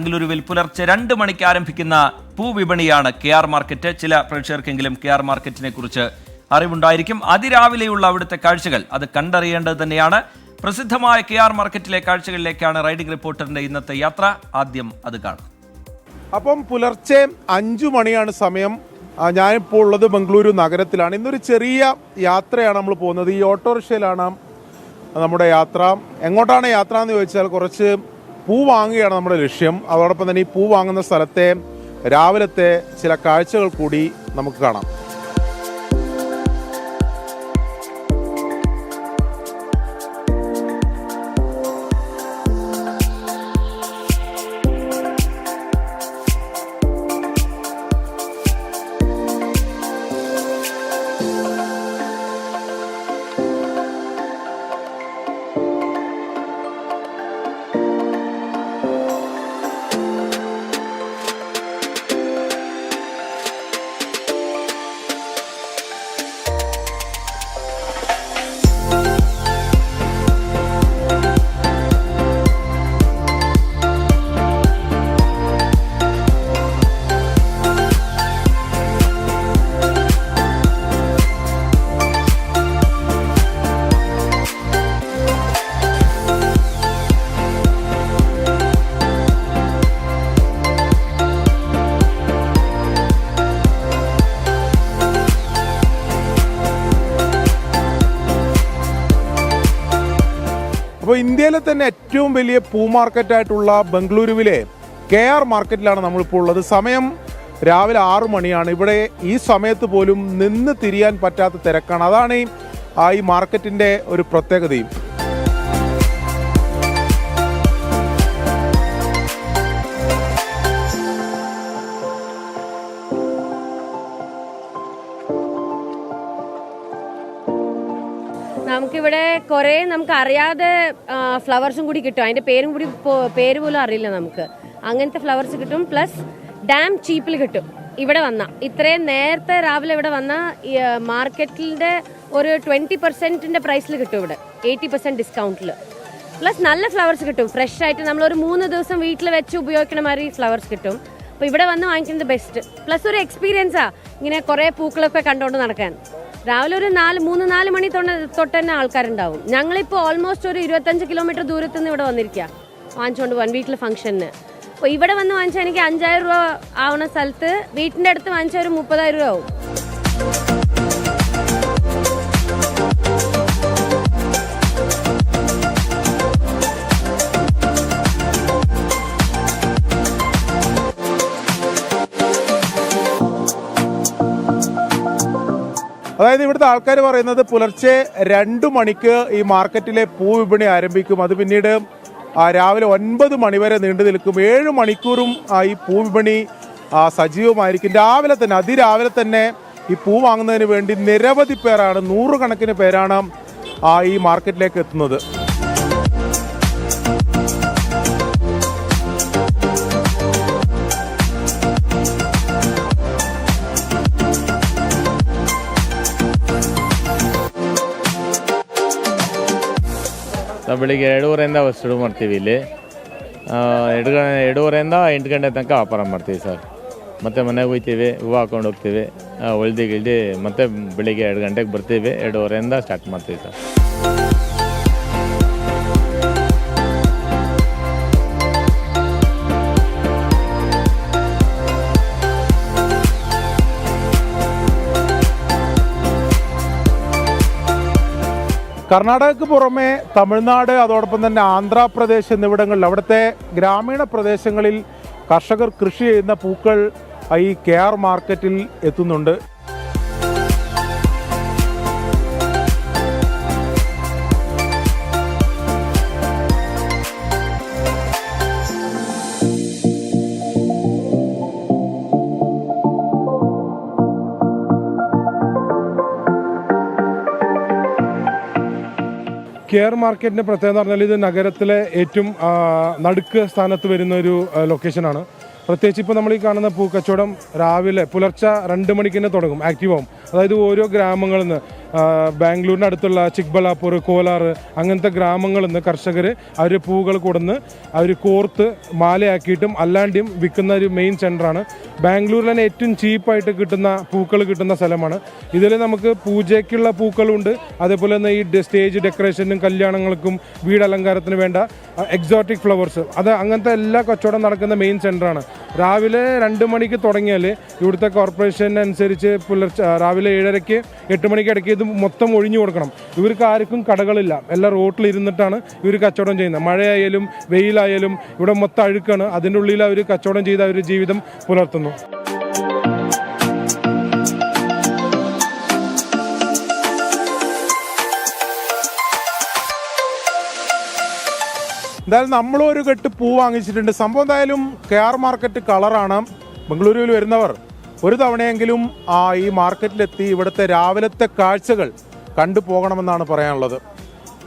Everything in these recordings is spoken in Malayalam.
ബംഗളൂരുവിൽ പുലർച്ചെ രണ്ട് മണിക്ക് ആരംഭിക്കുന്ന പൂവിപണിയാണ് കെ ആർ മാർക്കറ്റ്. ചില പ്രേക്ഷകർക്കെങ്കിലും കെ ആർ മാർക്കറ്റിനെ കുറിച്ച് അറിവുണ്ടായിരിക്കും. അതിരാവിലെയുള്ള അവിടുത്തെ കാഴ്ചകൾ അത് കണ്ടറിയേണ്ടത് തന്നെയാണ്. പ്രസിദ്ധമായ കെ ആർ മാർക്കറ്റിലെ കാഴ്ചകളിലേക്കാണ് റൈഡിംഗ് റിപ്പോർട്ടറിന്റെ ഇന്നത്തെ യാത്ര. ആദ്യം അത് കാണാം. അപ്പം പുലർച്ചെ അഞ്ചു മണിയാണ് സമയം. ഞാനിപ്പോൾ ഉള്ളത് ബംഗളൂരു നഗരത്തിലാണ്. ഇന്നൊരു ചെറിയ യാത്രയാണ് നമ്മൾ പോകുന്നത്. ഈ ഓട്ടോറിക്ഷയിലാണ് നമ്മുടെ യാത്ര. എങ്ങോട്ടാണ് യാത്ര എന്ന് ചോദിച്ചാൽ കുറച്ച് പൂ വാങ്ങുകയാണ് നമ്മുടെ ലക്ഷ്യം. അതോടൊപ്പം തന്നെ ഈ പൂ വാങ്ങുന്ന സ്ഥലത്തെ രാവിലത്തെ ചില കാഴ്ചകൾ കൂടി നമുക്ക് കാണാം. അപ്പോൾ ഇന്ത്യയിലെ തന്നെ ഏറ്റവും വലിയ പൂ മാർക്കറ്റായിട്ടുള്ള ബംഗളൂരുവിലെ കെ ആർ മാർക്കറ്റിലാണ് നമ്മളിപ്പോൾ ഉള്ളത്. സമയം രാവിലെ ആറു മണിയാണ്. ഇവിടെ ഈ സമയത്ത് പോലും നിന്ന് തിരിയാൻ പറ്റാത്ത തിരക്കാണ്. അതാണ് ഈ മാർക്കറ്റിന്റെ ഒരു പ്രത്യേകതയും. നമുക്കിവിടെ കുറേ നമുക്ക് അറിയാതെ ഫ്ലവർസും കൂടി കിട്ടും. അതിന്റെ പേരും കൂടി പേര് പോലും അറിയില്ല നമുക്ക്. അങ്ങനത്തെ ഫ്ലവർസ് കിട്ടും. പ്ലസ് ഡാം ചീപ്പിൽ കിട്ടും. ഇവിടെ വന്ന. ഇത്രയും നേരത്തെ രാവിലെ ഇവിടെ വന്ന മാർക്കറ്റിന്റെ ഒരു ട്വന്റി പെർസെന്റിന്റെ പ്രൈസിൽ കിട്ടും ഇവിടെ. എയ്റ്റി പെർസെന്റ് ഡിസ്കൗണ്ടിൽ പ്ലസ് നല്ല ഫ്ലവർസ് കിട്ടും. ഫ്രഷ് ആയിട്ട് നമ്മൾ ഒരു മൂന്ന് ദിവസം വീട്ടിൽ വെച്ച് ഉപയോഗിക്കണ മാതിരി ഫ്ലവർസ് കിട്ടും. അപ്പോൾ ഇവിടെ വന്ന് വാങ്ങിക്കുന്നത് ബെസ്റ്റ് പ്ലസ് ഒരു എക്സ്പീരിയൻസാ ഇങ്ങനെ കുറേ പൂക്കളൊക്കെ കണ്ടുകൊണ്ട് നടക്കാൻ. രാവിലെ ഒരു നാല് മൂന്ന് നാല് മണി തൊട്ട് തന്നെ ആൾക്കാരുണ്ടാവും. ഞങ്ങളിപ്പോൾ ഓൾമോസ്റ്റ് ഒരു ഇരുപത്തഞ്ച് കിലോമീറ്റർ ദൂരത്തു നിന്ന് ഇവിടെ വന്നിരിക്കുക വാങ്ങിച്ചുകൊണ്ട് പോകാൻ വീട്ടിലെ ഫംഗ്ഷന് അപ്പോൾ ഇവിടെ വന്ന് വാങ്ങിച്ചാൽ എനിക്ക് അഞ്ചായിരം രൂപ ആവുന്ന സ്ഥലത്ത് വീട്ടിന്റെ അടുത്ത് വാങ്ങിച്ചാൽ ഒരു മുപ്പതായിരം രൂപ ആവും. അതായത് ഇവിടുത്തെ ആൾക്കാർ പറയുന്നത് പുലർച്ചെ രണ്ടു മണിക്ക് ഈ മാർക്കറ്റിലെ പൂ വിപണി ആരംഭിക്കും. അത് പിന്നീട് രാവിലെ ഒൻപത് മണി വരെ നീണ്ടു നിൽക്കും. ഏഴ് മണിക്കൂറും ഈ പൂ വിപണി സജീവമായിരിക്കും. രാവിലെ തന്നെ അതിരാവിലെ തന്നെ ഈ പൂ വാങ്ങുന്നതിന് വേണ്ടി നിരവധി പേരാണ് നൂറുകണക്കിന് പേരാണ് ഈ മാർക്കറ്റിലേക്ക് എത്തുന്നത്. ನಾವು ಬೆಳಿಗ್ಗೆ ಎರಡೂವರೆಯಿಂದ ಶುರು ಮಾಡ್ತೀವಿ ಇಲ್ಲಿ. ಎರಡು ಗಂಟೆ, ಎರಡೂವರೆಯಿಂದ ಎಂಟು ಗಂಟೆ ತನಕ ವ್ಯಾಪಾರ ಮಾಡ್ತೀವಿ ಸರ್. ಮತ್ತೆ ಮನೆಗೆ ಹೋಗ್ತೀವಿ, ಹೂವು ಹಾಕೊಂಡು ಹೋಗ್ತೀವಿ. ಹೊಳ್ದಿ ಗಿಳ್ದಿ ಮತ್ತೆ ಬೆಳಿಗ್ಗೆ ಎರಡು ಗಂಟೆಗೆ ಬರ್ತೀವಿ, ಎರಡೂವರೆಯಿಂದ ಸ್ಟಾರ್ಟ್ ಮಾಡ್ತೀವಿ ಸರ್. കർണാടകക്ക് പുറമെ തമിഴ്നാട് അതോടൊപ്പം തന്നെ ആന്ധ്രാപ്രദേശ് എന്നിവിടങ്ങളിൽ അവിടുത്തെ ഗ്രാമീണ പ്രദേശങ്ങളിൽ കർഷകർ കൃഷി ചെയ്യുന്ന പൂക്കൾ ഈ കെ മാർക്കറ്റിൽ എത്തുന്നുണ്ട്. കെയർ മാർക്കറ്റിന്റെ പ്രത്യേകത പറഞ്ഞാൽ ഇത് നഗരത്തിലെ ഏറ്റവും നടുക്ക് സ്ഥാനത്ത് വരുന്ന ഒരു ലൊക്കേഷനാണ് പ്രത്യേകിച്ച് ഇപ്പോൾ നമ്മൾ ഈ കാണുന്ന പൂക്കച്ചവടം രാവിലെ പുലർച്ച രണ്ട് മണിക്ക് തന്നെ തുടങ്ങും ആക്റ്റീവ് ആവും. അതായത് ഓരോ ഗ്രാമങ്ങളിൽ നിന്ന്. ആ, ബാംഗ്ലൂരിന് അടുത്തുള്ള ചിക്ബലാപ്പൂർ കോലാർ അങ്ങനത്തെ ഗ്രാമങ്ങളിൽ നിന്ന് കർഷകർ അവർ പൂവുകൾ കൊടുന്ന് അവർ കോർത്ത് മാലയാക്കിയിട്ടും അല്ലാണ്ടും വിൽക്കുന്ന ഒരു മെയിൻ സെന്ററാണ് ബാംഗ്ലൂരിൽ തന്നെ ഏറ്റവും ചീപ്പായിട്ട് കിട്ടുന്ന പൂക്കൾ കിട്ടുന്ന സ്ഥലമാണ്. ഇതിൽ നമുക്ക് പൂജയ്ക്കുള്ള പൂക്കളുണ്ട്. അതേപോലെ തന്നെ ഈ സ്റ്റേജ് ഡെക്കറേഷനും കല്യാണങ്ങൾക്കും വീടലങ്കാരത്തിന് വേണ്ട എക്സോട്ടിക് ഫ്ലവേഴ്സ് അത് അങ്ങനത്തെ എല്ലാ കച്ചവടം നടക്കുന്ന മെയിൻ സെന്ററാണ് രാവിലെ രണ്ട് മണിക്ക് തുടങ്ങിയാൽ ഇവിടുത്തെ കോർപ്പറേഷൻ അനുസരിച്ച് പുലർച്ചെ രാവിലെ ഏഴരയ്ക്ക് എട്ട് മണിക്ക് ഇടയ്ക്ക് ഇത് മൊത്തം ഒഴിഞ്ഞു കൊടുക്കണം. ഇവർക്ക് ആർക്കും കടകളില്ല. എല്ലാം റോട്ടിൽ ഇരുന്നിട്ടാണ് ഇവർ കച്ചവടം ചെയ്യുന്നത്. മഴയായാലും വെയിലായാലും ഇവിടെ മൊത്തം അഴുക്കാണ്. അതിന്റെ ഉള്ളിൽ അവർ കച്ചവടം ചെയ്ത് അവർ ജീവിതം പുലർത്തുന്നു. എന്തായാലും നമ്മളും ഒരു കെട്ട് പൂ വാങ്ങിച്ചിട്ടുണ്ട്. സംഭവം എന്തായാലും കെ ആർ മാർക്കറ്റ് കളറാണ്. ബംഗളൂരുവിൽ വരുന്നവർ ഒരു തവണയെങ്കിലും ആ ഈ മാർക്കറ്റിലെത്തി ഇവിടുത്തെ രാവിലത്തെ കാഴ്ചകൾ കണ്ടു പോകണമെന്നാണ് പറയാനുള്ളത്.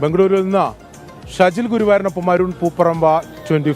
ബംഗളൂരുവിൽ നിന്ന് ഷജിൽ ഗുരുവായൂരിനൊപ്പം അരുൺ പൂപ്പറമ്പ ട്വന്റി